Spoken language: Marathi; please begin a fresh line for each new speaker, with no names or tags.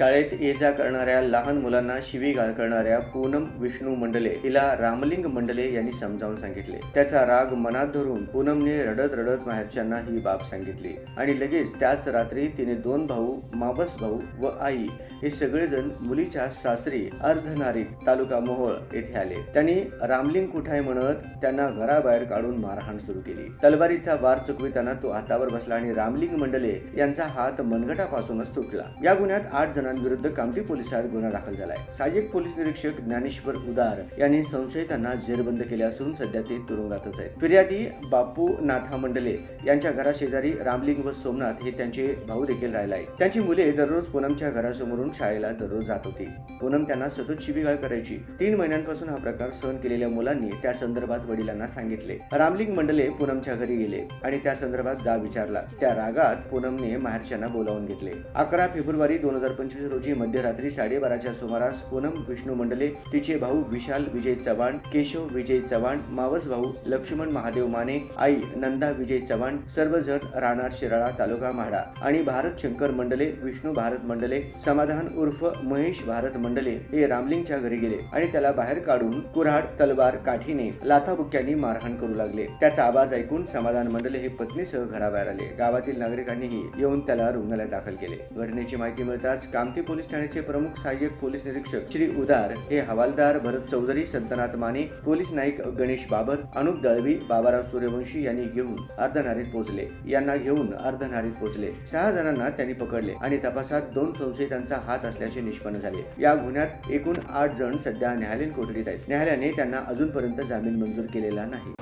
शाळेत ये जा करणाऱ्या लहान मुलांना शिवीगाळ करणाऱ्या पूनम विष्णू मंडले हिला रामलिंग मंडले यांनी समजावून सांगितले. त्याचा राग मनात धरून पूनमने रडत रडत माहेरच्यांना ही बाब सांगितली. आणि लगेच त्याच रात्री तिने दोन भाऊ मावस भाऊ व आई हे सगळेजण मुलीच्या सासरी अर्धनारी तालुका मोहोळ येथे आले. त्यांनी रामलिंग कुठाय म्हणत त्यांना घराबाहेर काढून मारहाण सुरू केली. तलवारीचा वार चुकविताना तो हातावर बसला आणि रामलिंग मंडले यांचा हात मनगटापासूनच तुटला. या गुन्ह्यात आठ जण जणांविरुद्ध कामठी पोलिसात गुन्हा दाखल झालाय. सहाय्यक पोलीस निरीक्षक ज्ञानेश्वर उदार यांनी संशयितांना जेरबंद केले असून सध्या ते तुरुंगातच आहेत. फिर्यादी बापू नाथा मंडले यांच्या घराशेजारी रामलिंग व सोमनाथ हे त्यांचे भाऊ देखील राहिले आहेत त्यांची मुले दररोज पूनमच्या घरासमोरून शाळेला दररोज जात होती. पूनम त्यांना सतत शिबिगाळ करायची. तीन महिन्यांपासून हा प्रकार सहन केलेल्या मुलांनी त्या संदर्भात वडिलांना सांगितले. रामलिंग मंडले पूनमच्या घरी गेले आणि त्या संदर्भात जा विचारला. त्या रागात पूनमने माहेरच्यांना बोलावून घेतले. अकरा फेब्रुवारी दोन हजार पंचवीस रोजी मध्यरात्री साडेबाराच्या सुमारास पूनम विष्णू मंडले तिचे भाऊ विशाल विजय चव्हाण केशव विजय चव्हाण मावस भाऊ लक्ष्मण महादेव माने आई नंदा विजय चव्हाण सर्वजण राहणार शिराळा तालुका म्हाडा. आणि भारत शंकर मंडले विष्णू भारत मंडले समाधान उर्फ महेश भारत मंडले हे रामलिंगच्या घरी गेले आणि त्याला बाहेर काढून कुऱ्हाड तलवार काठीने लाथाबुक्यांनी मारहाण करू लागले. त्याचा आवाज ऐकून समाधान मंडले हे पत्नीसह घराबाहेर आले. गावातील नागरिकांनीही येऊन त्याला रुग्णालयात दाखल केले. घटनेची माहिती मिळताच कामठी पोलीस ठाण्याचे प्रमुख सहाय्यक पोलीस निरीक्षक श्री उदार हे हवालदार भरत चौधरी संतनाथ माने पोलीस नाईक गणेश बाबर अनुप दळवी बाबाराव सूर्यवंशी यांनी घेऊन अर्धनारीत पोहोचले. यांना घेऊन अर्धनारीत पोहोचले. सहा जणांना त्यांनी पकडले आणि तपासात दोन संशयितांचा हात असल्याचे निष्पन्न झाले. या गुन्ह्यात एकूण आठ जण सध्या न्यायालयीन कोठडीत आहेत. न्यायालयाने त्यांना अजूनपर्यंत जामीन मंजूर केलेला नाही.